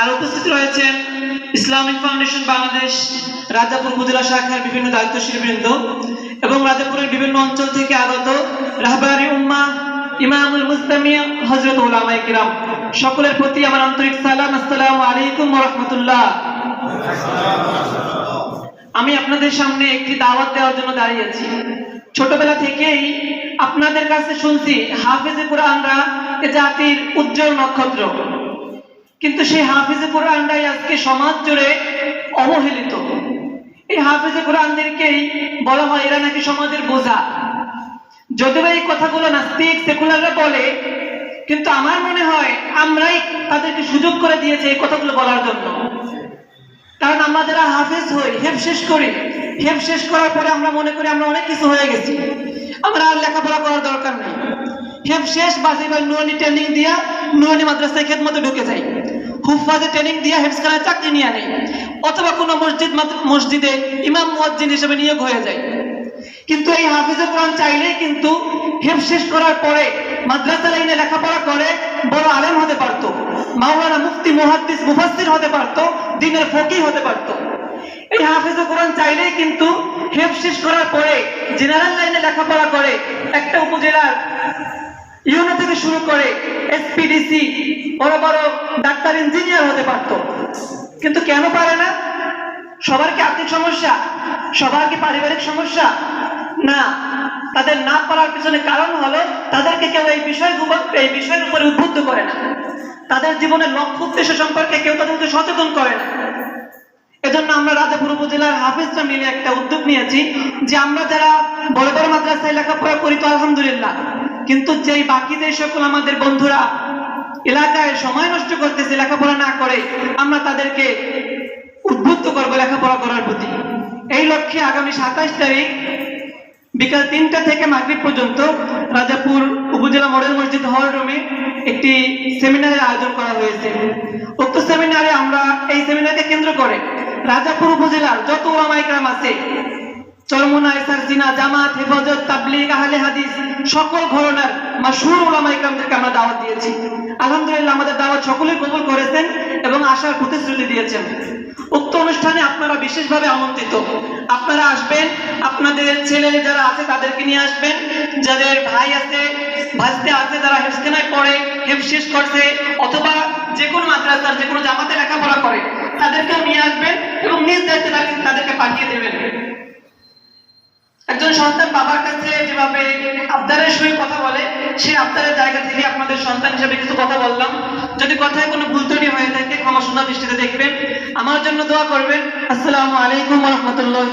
আর উপস্থিত রয়েছেন Islamic foundation Bangladesh, Rajapur উপজেলা শাখার বিভিন্ন দায়িত্বশীল বৃন্দ এবং রাজাপুরের বিভিন্ন অঞ্চল থেকে আগত রাহবারি উম্মা ইমামুল মুস্তামিয়া হজরত উলামায়ে কিরাম। সকলের প্রতি আমার আন্তরিক সালাম, আসসালামু আলাইকুম রাহমাতুল্লাহ। আমি আপনাদের সামনে একটি দাওয়াত দেওয়ার জন্য দাঁড়িয়েছি ছোটবেলা থেকেই আপনাদের কাছে শুনছি, হাফেজে কোরআনরা এ জাতির উজ্জ্বল নক্ষত্র। কিন্তু সেই হাফিজে কোরআনরাই আজকে সমাজ জুড়ে অবহেলিত। এই হাফেজে কোরআনদেরকেই বলা হয়, এরা নাকি সমাজের বোঝা। যদিও এই কথাগুলো নাস্তিক, সেকুলাররা বলে, কিন্তু আমার মনে হয় আমরাই তাদেরকে সুযোগ করে দিয়েছি এই কথাগুলো বলার জন্য। কারণ আমরা যারা হাফেজ হই, হেফ শেষ করি। হেফ শেষ করার পরে আমরা মনে করি আমরা অনেক কিছু হয়ে গেছি। আমরা আর লেখাপড়া করার দরকার নেই। হেফ শেষ বাসে এবার নুরানি ট্রেনিং দিয়া নুরানি মাদ্রাসায় খেদ মতো ঢুকে যাই। হুফাজে ট্রেনিং দিয়া হেফসখানায় চাকরি নিয়ে আনে। অথবা কোনো মসজিদ মসজিদে ইমাম মুয়াজ্জিন হিসেবে নিয়োগ হয়ে যায়। কিন্তু এই হাফিজে কোরআন চাইলেই কিন্তু হেফ শেষ করার পরে মাদ্রাসা লাইনে লেখাপড়া করে বড় আলেম হতে পারতো। মাওলানা মুফতি মুহাদ্দিস মুফাসসির হতে পারতো, দিনের ফকি হতে পারতো। এই হাফিজে কোরআন চাইলেই কিন্তু হেফ শেষ করার পরে জেনারেল লাইনে লেখাপড়া করে একটা উপজেলার ইউনো থেকে শুরু করে এসপিডিসি বড় বড় ডাক্তার, ইঞ্জিনিয়ার হতে পারতো। কিন্তু কেন পারে না? সবার কি আর্থিক সমস্যা? সবার কি পারিবারিক সমস্যা? না, তাদের না পারার পিছনে কারণ হলো তাদেরকে কেউ এই বিষয় এই বিষয়ের উপরে উদ্বুদ্ধ করে না। তাদের জীবনের লক্ষ্য, উদ্দেশ্য সম্পর্কে কেউ তাদেরকে সচেতন করে না। এজন্য আমরা রাজাপুর উপজেলার হাফিজরা মিলে একটা উদ্যোগ নিয়েছি যে আমরা যারা বড় বড় মাদ্রাসায় লেখাপড়া করি তো আলহামদুলিল্লাহ। কিন্তু যেই বাকি যে সকল আমাদের বন্ধুরা এলাকায় সময় নষ্ট করতেছে, লেখাপড়া না করে, আমরা তাদেরকে উদ্বুদ্ধ করব লেখাপড়া করার প্রতি। এই লক্ষ্যে আগামী সাতাশ তারিখ বিকাল তিনটা থেকে মাগরিব পর্যন্ত রাজাপুর উপজেলা মডেল মসজিদ হল রুমে একটি সেমিনারের আয়োজন করা হয়েছে। উক্ত সেমিনারে আমরা এই সেমিনারকে কেন্দ্র করে রাজাপুর উপজেলার যত ওলামাইকরাম আছে চরমোনা ইসার জিনা, জামাত আপনারা বিশেষভাবে আমন্ত্রিত। আপনারা আসবেন, আপনাদের ছেলে যারা আছে তাদেরকে নিয়ে আসবেন। যাদের ভাই আছে ভাজতে আছে, যারা হেফসখানায় পড়ে, হেফ শেষ করছে, অথবা যে কোনো মাদ্রাসার যে কোনো জামাতে লেখাপড়া করে, তাদেরকেও নিয়ে আসবেন এবং নিজ দায়িত্বে দেবেন একজন সন্তান বাবার কাছে যেভাবে আবদারের সঙ্গে কথা বলে সেই আবদারের জায়গা থেকে আপনাদের সন্তান হিসেবে কিছু কথা বললাম। যদি কথায় কোনো ভুল ত্রুটি হয়ে থাকে, ক্ষমা সুন্দর দৃষ্টিতে দেখবেন। আমার জন্য দোয়া করবেন। আসসালামু আলাইকুম রহমতুল্লাহ